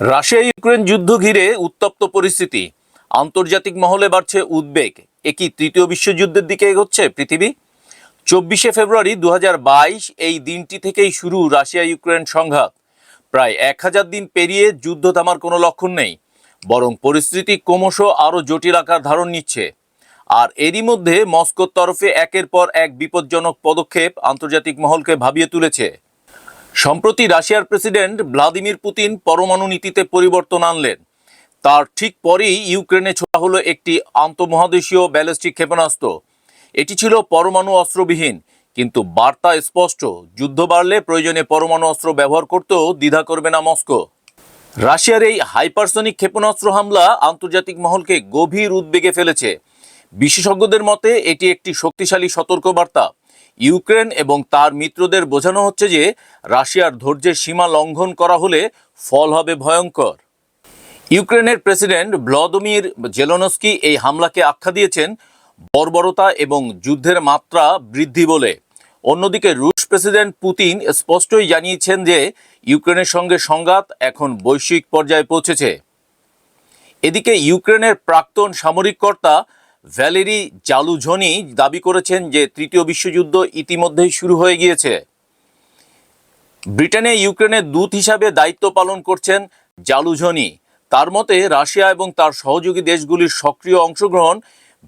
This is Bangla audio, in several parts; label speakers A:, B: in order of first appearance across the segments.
A: রাশিয়া ইউক্রেন যুদ্ধ ঘিরে উত্তপ্ত পরিস্থিতি। আন্তর্জাতিক মহলে বাড়ছে উদ্বেগ। একই তৃতীয় বিশ্বযুদ্ধের দিকে এগোচ্ছে পৃথিবী। চব্বিশে ফেব্রুয়ারি দু হাজার বাইশ এই দিনটি থেকেই শুরু রাশিয়া ইউক্রেন সংঘাত। প্রায় এক হাজার দিন পেরিয়ে যুদ্ধ থামার কোনো লক্ষণ নেই। বরং পরিস্থিতি ক্রমশ আরও জটিল আকার ধারণ নিচ্ছে। আর এরই মধ্যে মস্কোর তরফে একের পর এক বিপজ্জনক পদক্ষেপ আন্তর্জাতিক মহলকে ভাবিয়ে তুলেছে। সম্প্রতি রাশিয়ার প্রেসিডেন্ট ভ্লাদিমির পুতিন পরমাণু নীতিতে পরিবর্তন আনলেন। তার ঠিক পরেই ইউক্রেনে ছোড়া হলো একটি আন্তঃমহাদেশীয় ব্যালিস্টিক ক্ষেপণাস্ত্র। এটি ছিল পরমাণু অস্ত্রবিহীন, কিন্তু বার্তা স্পষ্ট, যুদ্ধ বাড়লে প্রয়োজনে পরমাণু অস্ত্র ব্যবহার করতেও দ্বিধা করবে না মস্কো। রাশিয়ার এই হাইপারসনিক ক্ষেপণাস্ত্র হামলা আন্তর্জাতিক মহলকে গভীর উদ্বেগে ফেলেছে। বিশেষজ্ঞদের মতে, এটি একটি শক্তিশালী সতর্কবার্তা। ইউক্রেন এবং তার মিত্রদের বোঝানো হচ্ছে যে রাশিয়ার ধৈর্যের সীমা লঙ্ঘন করা হলে ফল হবে ভয়ঙ্কর। ইউক্রেনের প্রেসিডেন্ট ভ্লাদিমির জেলনস্কি এই হামলাকে আখ্যা দিয়েছেন, বর্বরতা এবং যুদ্ধের মাত্রা বৃদ্ধি বলে। অন্যদিকে রুশ প্রেসিডেন্ট পুতিন স্পষ্টই জানিয়েছেন যে ইউক্রেনের সঙ্গে সংঘাত এখন বৈশ্বিক পর্যায়ে পৌঁছেছে। এদিকে ইউক্রেনের প্রাক্তন সামরিক কর্তা ভ্যালেরি জালুঝনি দাবি করেছেন যে তৃতীয় বিশ্বযুদ্ধ ইতিমধ্যেই শুরু হয়ে গিয়েছে। ব্রিটেনে ইউক্রেনের দূত হিসাবে দায়িত্ব পালন করছেন জালুঝনি। তার মতে, রাশিয়া এবং তার সহযোগী দেশগুলির সক্রিয় অংশগ্রহণ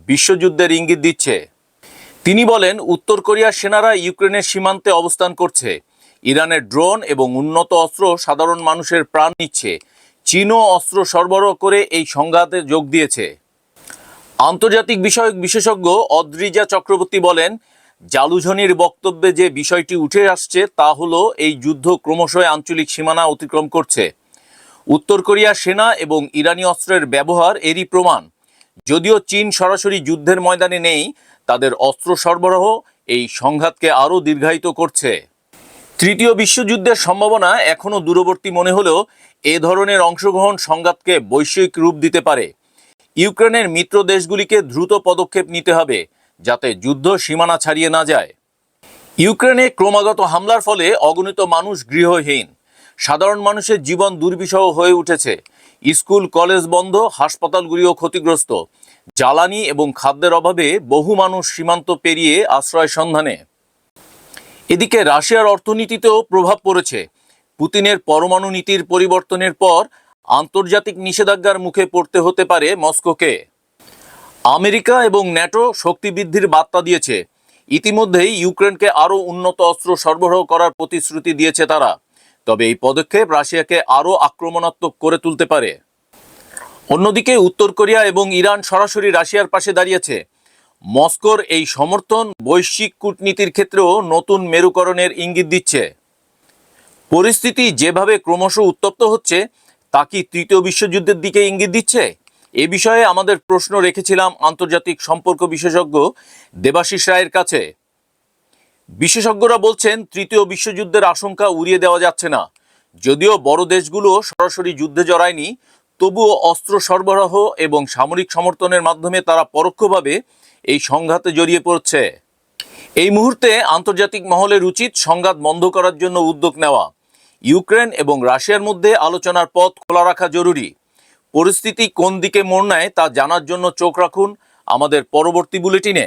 A: বিশ্বযুদ্ধের ইঙ্গিত দিচ্ছে। তিনি বলেন, উত্তর কোরিয়ার সেনারা ইউক্রেনের সীমান্তে অবস্থান করছে। ইরানের ড্রোন এবং উন্নত অস্ত্র সাধারণ মানুষের প্রাণ নিচ্ছে। চীনও অস্ত্র সরবরাহ করে এই সংঘাতে যোগ দিয়েছে। আন্তর্জাতিক বিষয়ক বিশেষজ্ঞ অদ্রিজা চক্রবর্তী বলেন, জালুঝনির বক্তব্যে যে বিষয়টি উঠে আসছে তা হলো এই যুদ্ধ ক্রমশ আঞ্চলিক সীমানা অতিক্রম করছে। উত্তর কোরিয়ার সেনা এবং ইরানি অস্ত্রের ব্যবহার এরই প্রমাণ। যদিও চীন সরাসরি যুদ্ধের ময়দানে নেই, তাদের অস্ত্র সরবরাহ এই সংঘাতকে আরও দীর্ঘায়িত করছে। তৃতীয় বিশ্বযুদ্ধের সম্ভাবনা এখনও দূরবর্তী মনে হলেও এ ধরনের অংশগ্রহণ সংঘাতকে বৈশ্বিক রূপ দিতে পারে। ইউক্রেনের মিত্র দেশগুলিকে দ্রুত পদক্ষেপ নিতে হবে, যাতে যুদ্ধ সীমানা ছাড়িয়ে না যায়। ইউক্রেনে ক্রমাগত হামলার ফলে অগণিত মানুষ গৃহহীন। সাধারণ মানুষের জীবন দুর্বিষহ হয়ে উঠেছে। স্কুল, কলেজ বন্ধ, হাসপাতালগুলিও ক্ষতিগ্রস্ত। জ্বালানি এবং খাদ্যের অভাবে বহু মানুষ সীমান্ত পেরিয়ে আশ্রয় সন্ধানে। এদিকে রাশিয়ার অর্থনীতিতেও প্রভাব পড়েছে। পুতিনের পরমাণু নীতির পরিবর্তনের পর আন্তর্জাতিক নিষেধাজ্ঞার মুখে পড়তে হতে পারে মস্কোকে। আমেরিকা এবং ন্যাটো শক্তি বৃদ্ধির বার্তা দিয়েছে। ইতিমধ্যেই ইউক্রেনকে আরও উন্নত অস্ত্র সরবরাহ করার প্রতিশ্রুতি দিয়েছে তারা। তবে এই পদক্ষেপ রাশিয়াকে আরও আক্রমণাত্মক করে তুলতে পারে। অন্যদিকে উত্তর কোরিয়া এবং ইরান সরাসরি রাশিয়ার পাশে দাঁড়িয়েছে। মস্কোর এই সমর্থন বৈশ্বিক কূটনীতির ক্ষেত্রেও নতুন মেরুকরণের ইঙ্গিত দিচ্ছে। পরিস্থিতি যেভাবে ক্রমশ উত্তপ্ত হচ্ছে তা কি তৃতীয় বিশ্বযুদ্ধের দিকে ইঙ্গিত দিচ্ছে? এ বিষয়ে আমাদের প্রশ্ন রেখেছিলাম আন্তর্জাতিক সম্পর্ক বিশেষজ্ঞ দেবাশিস রায়ের কাছে। বিশেষজ্ঞরা বলছেন, তৃতীয় বিশ্বযুদ্ধের আশঙ্কা উড়িয়ে দেওয়া যাচ্ছে না। যদিও বড় দেশগুলো সরাসরি যুদ্ধে জড়ায়নি, তবুও অস্ত্র সরবরাহ এবং সামরিক সমর্থনের মাধ্যমে তারা পরোক্ষভাবে এই সংঘাতে জড়িয়ে পড়ছে। এই মুহূর্তে আন্তর্জাতিক মহলের উচিত সংঘাত বন্ধ করার জন্য উদ্যোগ নেওয়া ইউক্রেন এবং রাশিয়ার মধ্যে আলোচনার পথ খোলা রাখা জরুরি। পরিস্থিতি কোন দিকে মোড় নেয় তা জানার জন্য চোখ রাখুন আমাদের পরবর্তী বুলেটিনে।